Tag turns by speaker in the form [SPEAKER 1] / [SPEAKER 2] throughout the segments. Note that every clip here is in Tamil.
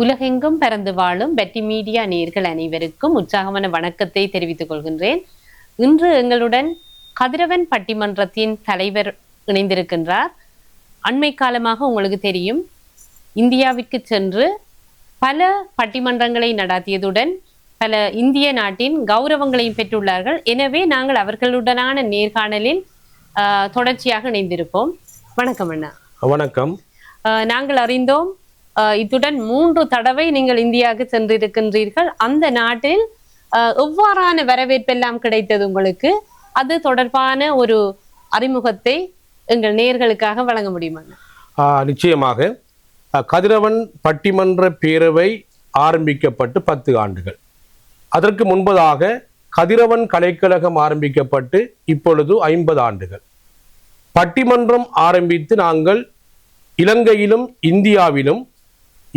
[SPEAKER 1] உலகெங்கும் பறந்து வாழும் பெட்டி மீடியா நேர்கள் அனைவருக்கும் உற்சாகமான வணக்கத்தை தெரிவித்துக் கொள்கின்றேன். இன்று எங்களுடன் கதிரவன் பட்டிமன்றத்தின் தலைவர் இணைந்திருக்கின்றார். அண்மை காலமாக உங்களுக்கு தெரியும் இந்தியாவிற்கு சென்று பல பட்டிமன்றங்களை நடாத்தியதுடன் பல இந்திய நாட்டின் கௌரவங்களையும் பெற்றுள்ளார்கள். எனவே நாங்கள் அவர்களுடனான நேர்காணலில் தொடர்ச்சியாக இணைந்திருப்போம். வணக்கம் அண்ணா.
[SPEAKER 2] வணக்கம்.
[SPEAKER 1] நாங்கள் அறிந்தோம் இத்துடன் மூன்று தடவை நீங்கள் இந்தியாவுக்கு சென்றிருக்கின்றீர்கள். அந்த நாட்டில் எவ்வாறான வரவேற்பெல்லாம் கிடைத்தது உங்களுக்கு? அது தொடர்பான ஒரு அறிமுகத்தை எங்கள் நேர்களுக்காக வழங்க முடியுமா?
[SPEAKER 2] ஆஹ் நிச்சயமாக. கதிரவன் பட்டிமன்ற பேரவை ஆரம்பிக்கப்பட்டு பத்து ஆண்டுகள். அதற்கு முன்பதாக கதிரவன் கலைக்கழகம் ஆரம்பிக்கப்பட்டு இப்பொழுது ஐம்பது ஆண்டுகள். பட்டிமன்றம் ஆரம்பித்து நாங்கள் இலங்கையிலும் இந்தியாவிலும்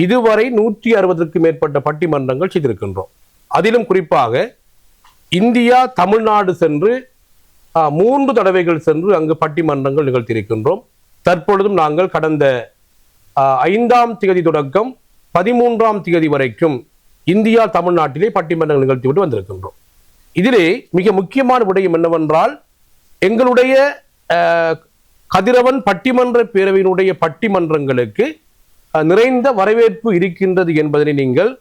[SPEAKER 2] இதுவரை நூற்றி அறுபதுக்கு மேற்பட்ட பட்டிமன்றங்கள் செய்திருக்கின்றோம். அதிலும் குறிப்பாக இந்தியா தமிழ்நாடு சென்று மூன்று தடவைகள் சென்று அங்கு பட்டிமன்றங்கள் நிகழ்த்தியிருக்கின்றோம். தற்பொழுதும் நாங்கள் கடந்த ஐந்தாம் திகதி தொடக்கம் பதிமூன்றாம் திகதி வரைக்கும் இந்தியா தமிழ்நாட்டிலே பட்டிமன்றங்கள் நிகழ்த்திவிட்டு வந்திருக்கின்றோம். இதிலே மிக முக்கியமான விடயம் என்னவென்றால் எங்களுடைய கதிரவன் பட்டிமன்ற பேரவையினுடைய பட்டிமன்றங்களுக்கு நிறைந்த வரவேற்பு இருக்கின்றது என்பதனை நீங்கள்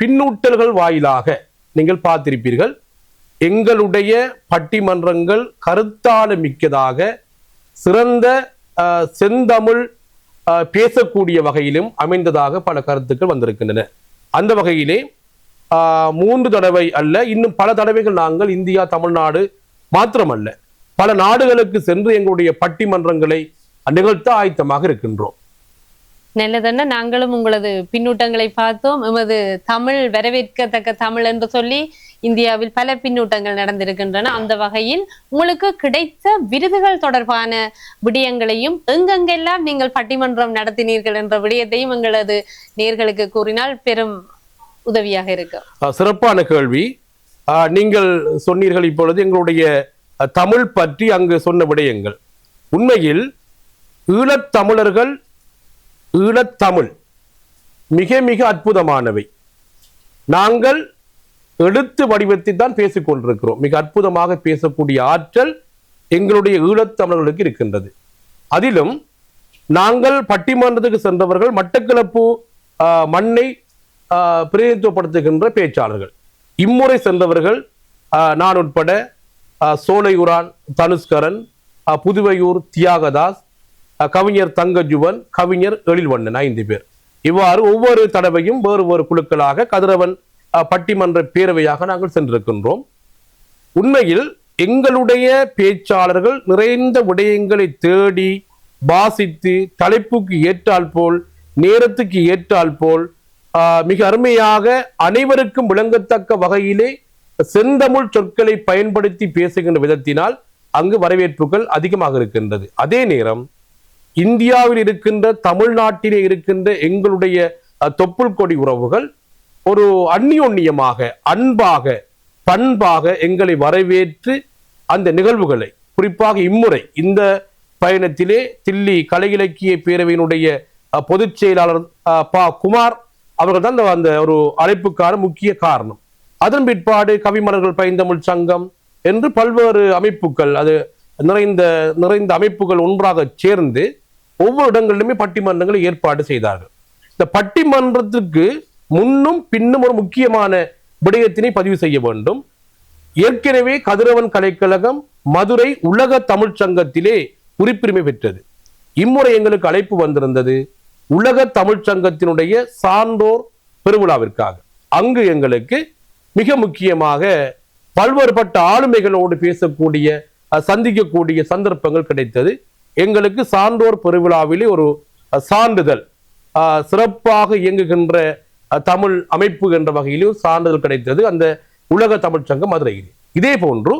[SPEAKER 2] பின்னூட்டல்கள் வாயிலாக நீங்கள் பார்த்திருப்பீர்கள். எங்களுடைய பட்டிமன்றங்கள் கருத்தால மிக்கதாக சிறந்த செந்தமிழ் பேசக்கூடிய வகையிலும் அமைந்ததாக பல கருத்துக்கள் வந்திருக்கின்றன. அந்த வகையிலே மூன்று தடவை அல்ல இன்னும் பல தடவைகள் நாங்கள் இந்தியா தமிழ்நாடு மாத்திரமல்ல பல நாடுகளுக்கு சென்று எங்களுடைய பட்டிமன்றங்களை நிகழ்த்த ஆயத்தமாக இருக்கின்றோம்.
[SPEAKER 1] நல்லதென்ன நாங்களும் உங்களது பின்னூட்டங்களை பார்த்தோம். எமது தமிழ் வரவேற்கத்தக்க தமிழ் என்று சொல்லி இந்தியாவில் பல பின்னூட்டங்கள் நடந்திருக்கின்றன. அந்த வகையில் உங்களுக்கு கிடைத்த விருதுகள் தொடர்பான விடயங்களையும் எங்கெங்கெல்லாம் நீங்கள் பட்டிமன்றம் நடத்தினீர்கள் என்ற விடயத்தையும் எங்களது நேர்களுக்கு கூறினால் பெரும் உதவியாக இருக்கும்
[SPEAKER 2] ஆஹ், சிறப்பான கேள்வி. ஆஹ், நீங்கள் சொன்னீர்கள் இப்பொழுது எங்களுடைய தமிழ் பற்றி அங்கு சொன்ன விடயங்கள். உண்மையில் ஈழத்தமிழர்கள் ஈழத்தமிழ் மிக மிக அற்புதமானவை. நாங்கள் எழுத்து வடிவத்தில் தான் பேசிக்கொண்டிருக்கிறோம் மிக அற்புதமாக பேசக்கூடிய ஆற்றல் எங்களுடைய ஈழத்தமிழர்களுக்கு இருக்கின்றது. அதிலும் நாங்கள் பட்டிமன்றத்துக்கு சென்றவர்கள் மட்டக்களப்பு மண்ணை பிரதிநிதித்துவப்படுத்துகின்ற பேச்சாளர்கள். இம்முறை சென்றவர்கள் நான் உட்பட சோலையுரான் தனுஷ்கரன் புதுவையூர் தியாகதாஸ் கவிஞர் தங்கஜுவன் கவிஞர் எழில்வண்ணன் ஐந்து பேர். இவ்வாறு ஒவ்வொரு தடவையும் வேறு வேறு குழுக்களாக கதிரவன் பட்டிமன்ற பேரவையாக நாங்கள் சென்றிருக்கின்றோம். உண்மையில் எங்களுடைய பேச்சாளர்கள் நிறைந்த விடயங்களை தேடி வாசித்து தலைப்புக்கு ஏற்றால் போல் நேரத்துக்கு ஏற்றால் போல் மிக அருமையாக அனைவருக்கும் விளங்கத்தக்க வகையிலே செந்தமிழ் சொற்களை பயன்படுத்தி பேசுகின்ற விதத்தினால் அங்கு வரவேற்புகள் அதிகமாக இருக்கின்றது. அதே நேரம் இந்தியாவில் இருக்கின்ற தமிழ்நாட்டிலே இருக்கின்ற எங்களுடைய தொப்புள் கொடி உறவுகள் ஒரு அந்நியோன்னியமாக அன்பாக பண்பாக எங்களை வரவேற்று அந்த நிகழ்வுகளை குறிப்பாக இம்முறை இந்த பயணத்திலே தில்லி கலை இலக்கிய பேரவையினுடைய பொதுச் செயலாளர் ப. குமார் அவர்கள் தான் அந்த ஒரு அழைப்புக்கான முக்கிய காரணம். அதன் பிற்பாடு கவிமலர்கள் பைந்தமிழ் சங்கம் என்று பல்வேறு அமைப்புகள் அது நிறைந்த நிறைந்த அமைப்புகள் ஒன்றாக சேர்ந்து ஒவ்வொரு இடங்களிலுமே பட்டிமன்றங்களை ஏற்பாடு செய்தார்கள். இந்த பட்டிமன்றத்துக்கு முன்னும் பின்னும் ஒரு முக்கியமான விடயத்தினை பதிவு செய்ய வேண்டும். ஏற்கனவே கதிரவன் கலைக்கழகம் மதுரை உலக தமிழ்ச் சங்கத்திலே உறுப்பிரிமை பெற்றது. இம்முறை எங்களுக்கு அழைப்பு வந்திருந்தது. உலக தமிழ்ச் சங்கத்தினுடைய சான்றோர் பெருவிழாவிற்காக. அங்கு எங்களுக்கு மிக முக்கியமாக பல்வேறுபட்ட ஆளுமைகளோடு பேசக்கூடிய சந்திக்கக்கூடிய சந்தர்ப்பங்கள் கிடைத்தது. எங்களுக்கு சான்றோர் பெருவிழாவிலே ஒரு சான்றிதழ் சிறப்பாக இயங்குகின்ற தமிழ் அமைப்பு என்ற வகையிலும் சான்றிதழ் கிடைத்தது அந்த உலக தமிழ் சங்கம் மதுரையில். இதே போன்று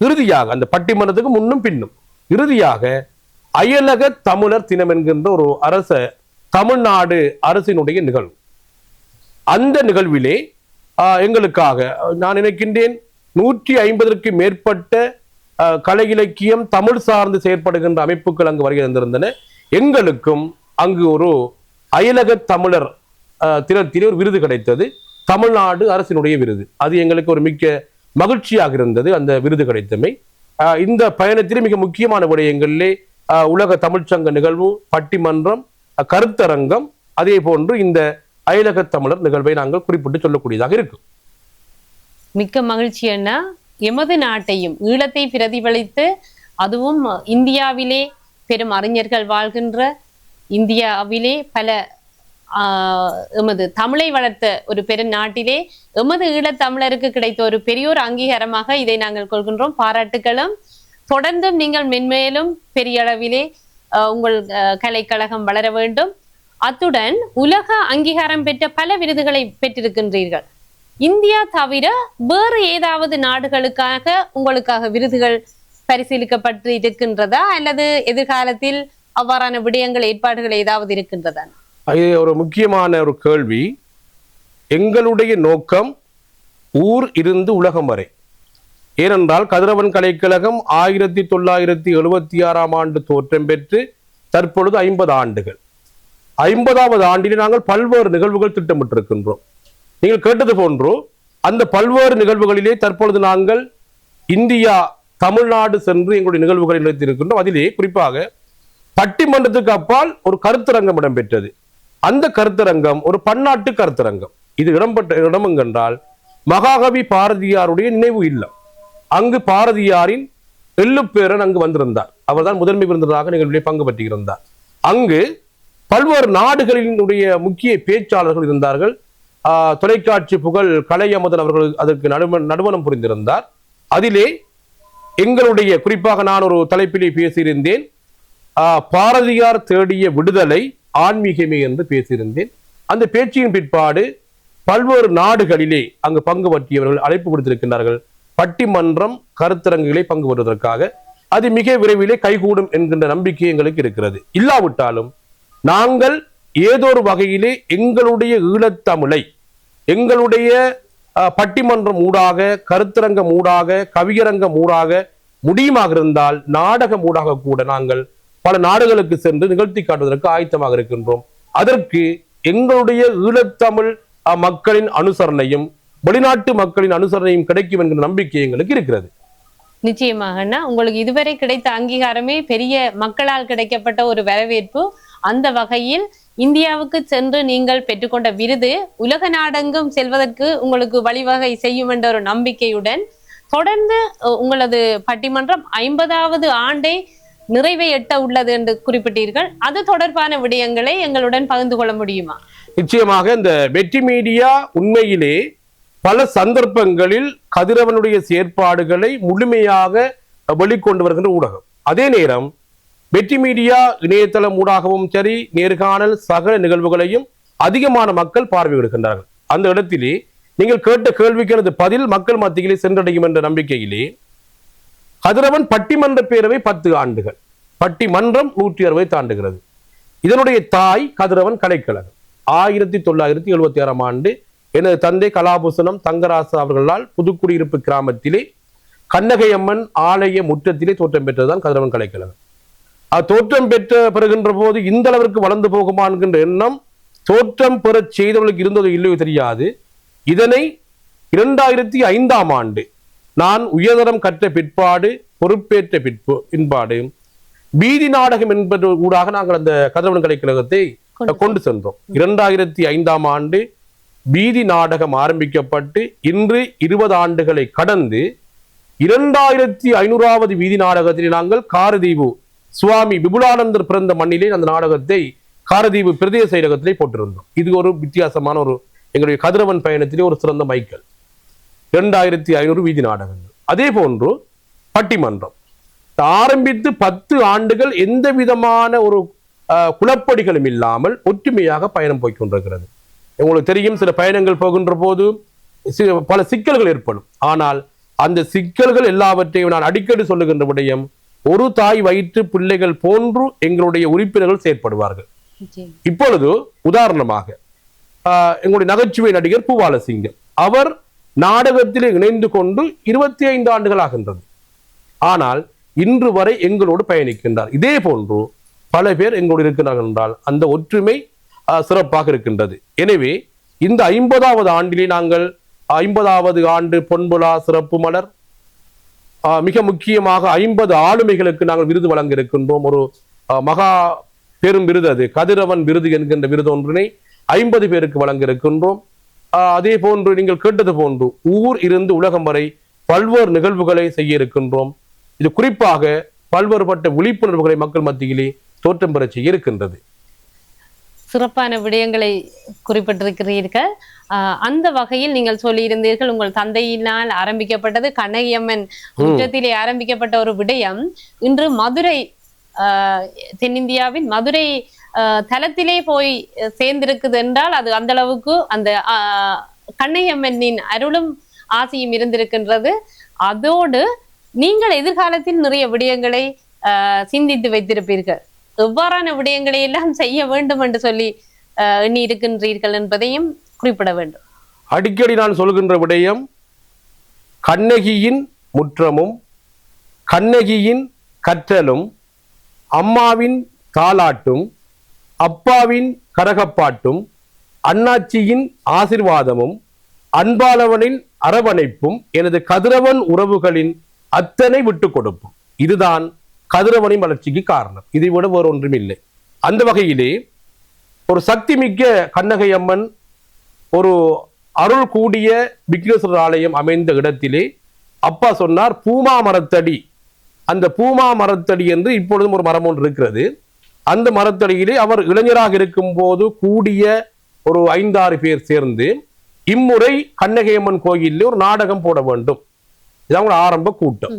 [SPEAKER 2] இறுதியாக அந்த பட்டிமன்றத்துக்கு முன்னும் பின்னும் இறுதியாக அயலக தமிழர் தினம் என்கின்ற ஒரு அரச தமிழ்நாடு அரசினுடைய நிகழ்வு. அந்த நிகழ்விலே ஆஹ், எங்களுக்காக நான் நினைக்கின்றேன் நூற்றி ஐம்பதற்கு மேற்பட்ட கலை இலக்கியம் தமிழ் சார்ந்து செயற்படுகின்ற அமைப்புகள் அங்கு வருகை தந்திருந்தன. எங்களுக்கும் அங்கு ஒரு அயலக தமிழர் அஹ், தினத்திலே ஒரு விருது கிடைத்தது. தமிழ்நாடு அரசினுடைய விருது. அது எங்களுக்கு ஒரு மிக்க மகிழ்ச்சியாக இருந்தது அந்த விருது கிடைத்தமை. அஹ், இந்த பயணத்திலே மிக முக்கியமான விடயங்களிலே அஹ், உலக தமிழ்ச்சங்க நிகழ்வு பட்டிமன்றம் கருத்தரங்கம் அதே போன்று இந்த அயலக தமிழர் நிகழ்வை நாங்கள் குறிப்பிட்டு சொல்லக்கூடியதாக இருக்கும்.
[SPEAKER 1] மிக்க மகிழ்ச்சி என்ன எமது நாட்டையும் ஈழத்தை பிரதிபலித்து அதுவும் இந்தியாவிலே பெரும் அறிஞர்கள் வாழ்கின்ற இந்தியாவிலே பல எமது தமிழை வளர்த்த ஒரு பெரும் நாட்டிலே எமது ஈழத்தமிழருக்கு கிடைத்த ஒரு பெரியோர் அங்கீகாரமாக இதை நாங்கள் கொள்கின்றோம். பாராட்டுகளும். தொடர்ந்தும் நீங்கள் மென்மேலும் பெரிய அளவிலே ஆஹ், உங்கள் கலைக்கழகம் வளர வேண்டும். அத்துடன் உலக அங்கீகாரம் பெற்ற பல விருதுகளை பெற்றிருக்கின்றீர்கள். இந்தியா தவிர வேறு ஏதாவது நாடுகளுக்காக உங்களுக்காக விருதுகள் பரிசீலிக்கப்பட்டு இருக்கின்றதா? அல்லது எதிர்காலத்தில் அவ்வாறான விடயங்கள் ஏற்பாடுகள் ஏதாவது இருக்கின்றதா?
[SPEAKER 2] இது ஒரு முக்கியமான ஒரு கேள்வி. எங்களுடைய நோக்கம் ஊர் இருந்து உலகம் வரை. ஏனென்றால் கதிரவன் கலைக்கழகம் ஆயிரத்தி தொள்ளாயிரத்தி எழுபத்தி ஆறாம் ஆண்டு தோற்றம் பெற்று தற்பொழுது ஐம்பது ஆண்டுகள். ஐம்பதாவது ஆண்டில் நாங்கள் பல்வேறு நிகழ்வுகள் திட்டமிட்டிருக்கின்றோம். நீங்கள் கேட்டது போன்றோ அந்த பல்வேறு நிகழ்வுகளிலே தற்பொழுது நாங்கள் இந்தியா தமிழ்நாடு சென்று எங்களுடைய நிகழ்வுகளை நிறுத்தியிருக்கின்றோம் அதிலே குறிப்பாக பட்டிமன்றத்துக்கு அப்பால் ஒரு கருத்தரங்கம் இடம்பெற்றது. அந்த கருத்தரங்கம் ஒரு பன்னாட்டு கருத்தரங்கம். இது இடம்பெற்ற இடம் எங்கென்றால் மகாகவி பாரதியாருடைய நினைவு இல்லம். அங்கு பாரதியாரின் எள்ளுப்பேரன் அங்கு வந்திருந்தார். அவர்தான் முதன்மை விருந்தினராக நிகழ்விலே பங்கு பற்றியிருந்தார் அங்கு பல்வேறு நாடுகளினுடைய முக்கிய பேச்சாளர்கள் இருந்தார்கள். தொலைக்காட்சி புகழ் கலை அமுதன் அவர்கள் அதற்கு நடுவ நடுவனம் புரிந்திருந்தார். அதிலே எங்களுடைய குறிப்பாக நான் ஒரு தலைப்பிலே பேசியிருந்தேன். ஆஹ், பாரதியார் தேடிய விடுதலை ஆன்மீகமே என்று பேசியிருந்தேன். அந்த பேச்சின் பிற்பாடு பல்வேறு நாடுகளிலே அங்கு பங்கு பற்றியவர்கள் அழைப்பு கொடுத்திருக்கின்றார்கள் பட்டிமன்றம் கருத்தரங்குகளை பங்கு பெறுவதற்காக. அது மிக விரைவிலே கைகூடும் என்கின்ற நம்பிக்கை எங்களுக்கு இருக்கிறது. இல்லாவிட்டாலும் நாங்கள் ஏதோ ஒரு வகையிலே எங்களுடைய ஈழத்தமிழை எங்களுடைய பட்டிமன்றம் ஊடாக கருத்தரங்கம் ஊடாக கவியரங்கம் ஊடாக முடியுமாக இருந்தால் நாடகம் ஊடாக கூட நாங்கள் பல நாடுகளுக்கு சென்று நிகழ்த்தி காட்டுவதற்கு ஆயத்தமாக இருக்கின்றோம். அதற்கு எங்களுடைய ஈழத்தமிழ் அஹ், மக்களின் அனுசரணையும் வெளிநாட்டு மக்களின் அனுசரணையும் கிடைக்கும் என்கிற நம்பிக்கை எங்களுக்கு இருக்கிறது.
[SPEAKER 1] நிச்சயமாக உங்களுக்கு இதுவரை கிடைத்த அங்கீகாரமே பெரிய மக்களால் கிடைக்கப்பட்ட ஒரு வரவேற்பு. அந்த வகையில் இந்தியாவுக்கு சென்று நீங்கள் பெற்றுக்கொண்ட விருது உலக நாடெங்கும் செல்வதற்கு உங்களுக்கு வழிவகை செய்யும் என்ற ஒரு நம்பிக்கையுடன் தொடர்ந்து உங்களது பட்டிமன்றம் ஐம்பதாவது ஆண்டை நிறைவை எட்ட உள்ளது என்று குறிப்பிட்டீர்கள். அது தொடர்பான விடயங்களை எங்களுடன் பகிர்ந்து கொள்ள முடியுமா?
[SPEAKER 2] நிச்சயமாக இந்த வெற்றி மீடியா உண்மையிலே பல சந்தர்ப்பங்களில் கதிரவனுடைய செயற்பாடுகளை முழுமையாக வெளிக்கொண்டு வருகின்ற ஊடகம். அதே நேரம் வெற்றி மீடியா இணையதளம் ஊடாகவும் சரி நேர்காணல் சகல நிகழ்வுகளையும் அதிகமான மக்கள் பார்வையிடுகின்றார்கள் அந்த இடத்திலே நீங்கள் கேட்ட கேள்விக்கு எனது பதில் மக்கள் மத்தியிலே சென்றடையும் என்ற நம்பிக்கையிலே கதிரவன் பட்டிமன்ற பேரவை பத்து ஆண்டுகள். பட்டிமன்றம் நூற்றி அறுபது தாண்டுகிறது. இதனுடைய தாய் கதிரவன் கலைக்கழகம். ஆயிரத்தி தொள்ளாயிரத்தி எழுபத்தி ஆறாம் ஆண்டு எனது தந்தை கலாபூசணம் தங்கராசு அவர்களால் புதுக்குடியிருப்பு கிராமத்திலே கண்ணகையம்மன் ஆலய முற்றத்திலே தோற்றம் பெற்றதுதான் கதிரவன் கலைக்கழகம். தோற்றம் பெற்ற பெறுகின்ற போது இந்த அளவிற்கு வளர்ந்து போகுமா என்கின்ற எண்ணம் தோற்றம் பெறச் செய்தவர்களுக்கு இருந்ததோ இல்லையோ தெரியாது. இதனை இரண்டாயிரத்தி ஐந்தாம் ஆண்டு நான் உயர்தரம் கற்ற பிற்பாடு பொறுப்பேற்ற பிற்பு பின்பாடு பீதி நாடகம் என்பது ஊடாக நாங்கள் அந்த கதிரவன் கலைக்கழகத்தை
[SPEAKER 1] கொண்டு
[SPEAKER 2] கொண்டு சென்றோம். இரண்டாயிரத்தி ஐந்தாம் ஆண்டு பீதி நாடகம் ஆரம்பிக்கப்பட்டு இன்று இருபது ஆண்டுகளை கடந்து இரண்டாயிரத்தி ஐநூறாவது வீதி நாடகத்தில் நாங்கள் காரதீவு சுவாமி விபுலானந்தர் பிறந்த மண்ணிலே அந்த நாடகத்தை காரதீவு பிரதேச செயலகத்திலே போட்டிருந்தோம். இது ஒரு வித்தியாசமான ஒரு எங்களுடைய கதிரவன் பயணத்திலே ஒரு சிறந்த மைக்கல். இரண்டாயிரத்தி ஐநூறு வீதி நாடகங்கள். அதே போன்று பட்டிமன்றம். ஆரம்பித்து பத்து ஆண்டுகள் எந்த விதமான ஒரு அஹ், குழப்படிகளும் இல்லாமல் ஒற்றுமையாக பயணம் போய்கொண்டிருக்கிறது உங்களுக்கு தெரியும் சில பயணங்கள் போகின்ற போது பல சிக்கல்கள் ஏற்படும். ஆனால் அந்த சிக்கல்கள் எல்லாவற்றையும் நான் அடிக்கடி சொல்லுகின்ற விடயம் ஒரு தாய் வயிற்று பிள்ளைகள் போன்று எங்களுடைய உறுப்பினர்கள் செயற்படுவார்கள். இப்பொழுது உதாரணமாக எங்களுடைய நகைச்சுவை நடிகர் பூபாலசிங்கம் அவர் நாடகத்திலே இணைந்து கொண்டு இருபத்தி ஐந்து ஆண்டுகள் ஆகின்றது ஆனால் இன்று வரை எங்களோடு பயணிக்கின்றார். இதே போன்று பல பேர் எங்களோடு இருக்கிறார்கள் என்றால் அந்த ஒற்றுமை சிறப்பாக இருக்கின்றது. எனவே இந்த ஐம்பதாவது ஆண்டிலே நாங்கள் ஐம்பதாவது ஆண்டு பொன்விழா சிறப்பு மலர் மிக முக்கியமாக ஐம்பது ஆளுமைகளுக்கு நாங்கள் விருது வழங்க இருக்கின்றோம் ஒரு மகா பெரும் விருது அது. கதிரவன் விருது என்கின்ற விருது ஒன்றினை ஐம்பது பேருக்கு வழங்க இருக்கின்றோம் அதே போன்று நீங்கள் கேட்டது போன்று ஊர் இருந்து உலகம் வரை பல்வேறு நிகழ்வுகளை செய்ய இருக்கின்றோம் இது குறிப்பாக பல்வேறுபட்ட விழிப்புணர்வுகளை மக்கள் மத்தியிலே தோற்றம் பெற செய்ய இருக்கின்றது
[SPEAKER 1] சிறப்பான விடயங்களை குறிப்பிட்டிருக்கிறீர்கள். அந்த வகையில் நீங்கள் சொல்லியிருந்தீர்கள் உங்கள் தந்தையினால் ஆரம்பிக்கப்பட்டது கண்ணகியம்மன் முற்றத்திலே ஆரம்பிக்கப்பட்ட ஒரு விடயம். இன்று மதுரை தென்னிந்தியாவின் மதுரை தலத்திலே போய் சேர்ந்திருக்குது என்றால் அது அந்த அளவுக்கு அந்த ஆஹ் கண்ணகியம்மனின் அருளும் ஆசையும் இருந்திருக்கின்றது. அதோடு நீங்கள் எதிர்காலத்தில் நிறைய விடயங்களை ஆஹ் சிந்தித்து வைத்திருப்பீர்கள். எவ்வாறான விடயங்களை எல்லாம் செய்ய வேண்டும் என்று சொல்லி எண்ணி இருக்கின்றீர்கள் என்பதையும் குறிப்பிட வேண்டும்.
[SPEAKER 2] அடிக்கடி நான் சொல்கின்ற விடயம் கண்ணகியின் முற்றமும் கண்ணகியின் கற்றலும் அம்மாவின் தாலாட்டும் அப்பாவின் கரகப்பாட்டும் அண்ணாச்சியின் ஆசிர்வாதமும் அன்பாளவனின் அரவணைப்பும் எனது கதிரவன் உறவுகளின் அத்தனை விட்டு கொடுப்பும். இதுதான் கதிரவனின் வளர்ச்சிக்கு காரணம். இதை விட வேறு ஒன்றும் இல்லை. அந்த வகையிலே ஒரு சக்தி மிக்க கண்ணகை அம்மன் ஒரு அருள் கூடிய விக்னேஸ்வரர் ஆலயம் அமைந்த இடத்திலே அப்பா சொன்னார் பூமா மரத்தடி. அந்த பூமா மரத்தடி என்று இப்பொழுதும் ஒரு மரம் ஒன்று இருக்கிறது. அந்த மரத்தடியிலே அவர் இளைஞராக இருக்கும் போது கூடிய ஒரு ஐந்தாறு பேர் சேர்ந்து இம்முறை கண்ணகையம்மன் கோயிலில் ஒரு நாடகம் போட வேண்டும். இதான் ஆரம்ப கூட்டம்.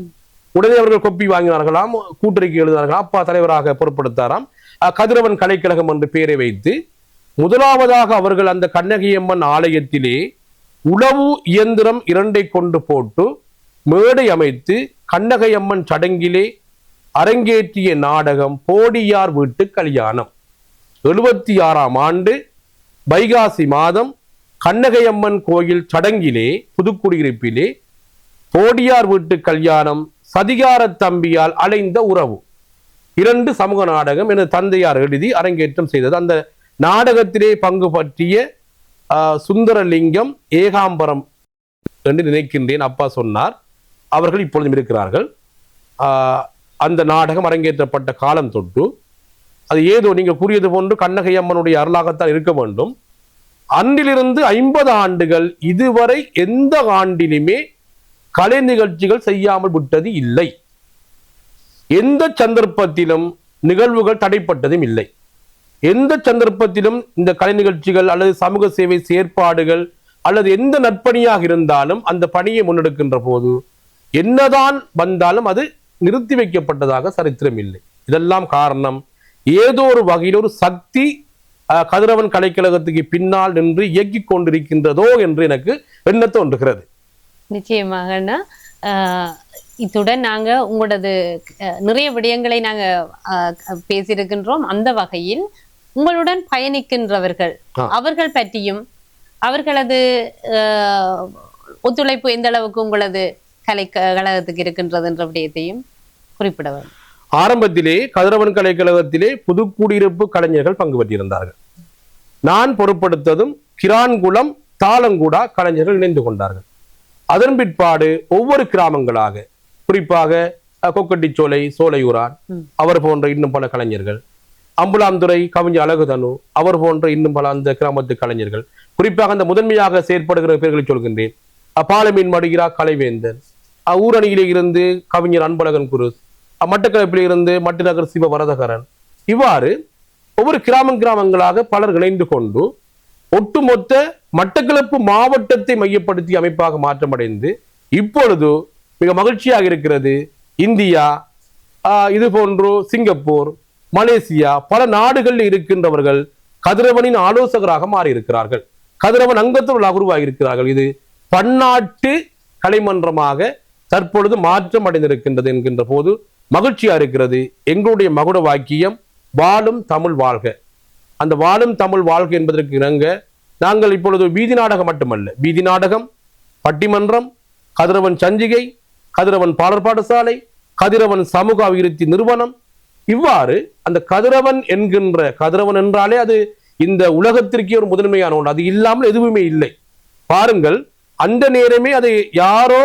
[SPEAKER 2] உடனே அவர்கள் கொப்பி வாங்கினார்களாம் கூட்டறிக்கை எழுதினார்களாம். அப்பா தலைவராக பொறுப்படுத்தாராம் கதிரவன் கலைக்கழகம் என்று பெயரை வைத்து முதலாவதாக அவர்கள் அந்த கண்ணகியம்மன் ஆலயத்திலே உளவு இயந்திரம் இரண்டை கொண்டு போட்டு மேடை அமைத்து கண்ணகையம்மன் சடங்கிலே அரங்கேற்றிய நாடகம் போடியார் வீட்டு கல்யாணம். எழுபத்தி ஆறாம் ஆண்டு வைகாசி மாதம் கண்ணகையம்மன் கோயில் சடங்கிலே புதுக்குடியிருப்பிலே போடியார் வீட்டு கல்யாணம் சதிகார தம்பியால் அலைந்த உறவு. இரண்டு சமூக நாடகம் எனது தந்தையார் எழுதி அரங்கேற்றம் செய்தது. அந்த நாடகத்திலே பங்கு பற்றிய சுந்தரலிங்கம் ஏகாம்பரம் என்று நினைக்கின்றேன் அப்பா சொன்னார். அவர்கள் இப்பொழுதும் இருக்கிறார்கள் அந்த நாடகம் அரங்கேற்றப்பட்ட காலம் தொட்டு அது ஏதோ நீங்கள் கூறியது போன்று கண்ணகையம்மனுடைய அருளாகத்தான் இருக்க வேண்டும். அன்றிலிருந்து ஐம்பது ஆண்டுகள் இதுவரை எந்த ஆண்டிலுமே கலை நிகழ்ச்சிகள் செய்யாமல் விட்டது இல்லை. எந்த சந்தர்ப்பத்திலும் நிகழ்வுகள் தடைப்பட்டதும் இல்லை. எந்த சந்தர்ப்பத்திலும் இந்த கலை நிகழ்ச்சிகள் அல்லது சமூக சேவை செயற்பாடுகள் அல்லது எந்த நற்பணியாக இருந்தாலும் அந்த பணியை முன்னெடுக்கின்ற போது என்னதான் வந்தாலும் அது நிறுத்தி வைக்கப்பட்டதாக சரித்திரம் இல்லை. இதெல்லாம் காரணம் ஏதோ ஒரு வகையில் ஒரு சக்தி கதிரவன் கலைக்கழகத்துக்கு பின்னால் நின்று இயக்கிக் கொண்டிருக்கின்றதோ என்று எனக்கு எண்ண தோன்றுகிறது
[SPEAKER 1] நிச்சயமாக அண்ணா. ஆஹ் இத்துடன் நாங்க உங்களது நிறைய விடயங்களை நாங்க ஆஹ், பேசியிருக்கின்றோம் அந்த வகையில் உங்களுடன் பயணிக்கின்றவர்கள். அவர்கள் பற்றியும் அவர்களது ஒத்துழைப்பு எந்த அளவுக்கு உங்களது கலை கழகத்துக்கு இருக்கின்றது என்ற விடயத்தையும் குறிப்பிட வேண்டும்
[SPEAKER 2] ஆரம்பத்திலே கதிரவன் கலைக்கழகத்திலே புதுக்குடியிருப்பு கலைஞர்கள் பங்கு பெற்றிருந்தார்கள் நான் பொறுப்படுத்ததும் கிரான்குளம் தாளங்குடா கலைஞர்கள் இணைந்து கொண்டார்கள் அதன் பிற்பாடு ஒவ்வொரு கிராமங்களாக குறிப்பாக கொக்கட்டிச்சோலை சோலையூரான். அவர் போன்ற இன்னும் பல கலைஞர்கள். அம்புலாந்துறை கவிஞர் அழகுதனு அவர் போன்ற இன்னும் பல அந்த கிராமத்து கலைஞர்கள். குறிப்பாக அந்த முதன்மையாக செயற்படுகிற பேர்களை சொல்கின்றேன். அப்பாலமீன் மடுகிறா கலைவேந்தன் ஊரணியிலே இருந்து கவிஞர் அன்பழகன் குருஸ். மட்டக்களப்பிலே இருந்து மட்டிநகர் சிவ வரதகரன் இவ்வாறு ஒவ்வொரு கிராமம் கிராமங்களாக பலர் இணைந்து கொண்டு ஒட்டுமொத்த மட்டக்களப்பு மாவட்டத்தை மையப்படுத்தி அமைப்பாக மாற்றமடைந்து இப்பொழுது மிக மகிழ்ச்சியாக இருக்கிறது. இந்தியா இது போன்று சிங்கப்பூர் மலேசியா பல நாடுகளில் இருக்கின்றவர்கள் கதிரவனின் ஆலோசகராக மாறியிருக்கிறார்கள். கதிரவன் அங்கத்தவர்களாக உருவாகி இருக்கிறார்கள். இது பன்னாட்டு கலைமன்றமாக தற்பொழுது மாற்றம் அடைந்திருக்கின்றது என்கின்ற போது மகிழ்ச்சியா இருக்கிறது. எங்களுடைய மகுட வாக்கியம் வாழும் தமிழ் வாழ்க. அந்த வாழும் தமிழ் வாழ்க என்பதற்கு இணங்க நாங்கள் இப்பொழுது வீதி நாடகம் மட்டுமல்ல வீதி நாடகம் பட்டிமன்றம் கதிரவன் சஞ்சிகை கதிரவன் பாடற் பாடசாலை கதிரவன் சமூக அபிவிருத்தி நிறுவனம் இவ்வாறு அந்த கதிரவன் என்கின்ற கதிரவன் என்றாலே அது இந்த உலகத்திற்கே ஒரு முதன்மையான ஒன்று. அது இல்லாமல் எதுவுமே இல்லை. பாருங்கள் அந்த நேரமே அதை யாரோ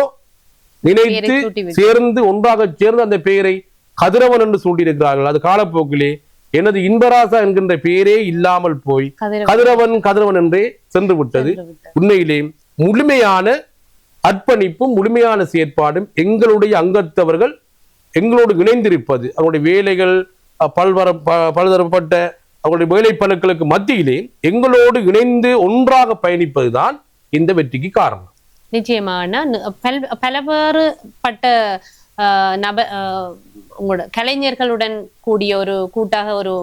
[SPEAKER 2] நினைத்து. சேர்ந்து ஒன்றாக சேர்ந்து அந்த பெயரை கதிரவன் என்று சூட்டியிருக்கிறார்கள். அது காலப்போக்கிலே எனது இன்பராசா என்கின்ற பெயரே இல்லாமல் போய்
[SPEAKER 1] கதிரவன்.
[SPEAKER 2] கதிரவன் என்றே சென்று விட்டது. உண்மையிலே முழுமையான அர்ப்பணிப்பும் முழுமையான செயற்பாடும் எங்களுடைய அங்கத்தவர்கள் எங்களோடு இணைந்திருப்பது. அவருடைய வேலைகள் பல்வர பலதரப்பட்ட அவருடைய வேலைப்பளுக்களுக்கு மத்தியிலே எங்களோடு இணைந்து ஒன்றாக பயணிப்பதுதான் இந்த வெற்றிக்கு காரணம்.
[SPEAKER 1] நிச்சயமான பலவேறுபட்ட நப உங்களோட கலைஞர்களுடன் கூடிய ஒரு கூட்டாக ஒரு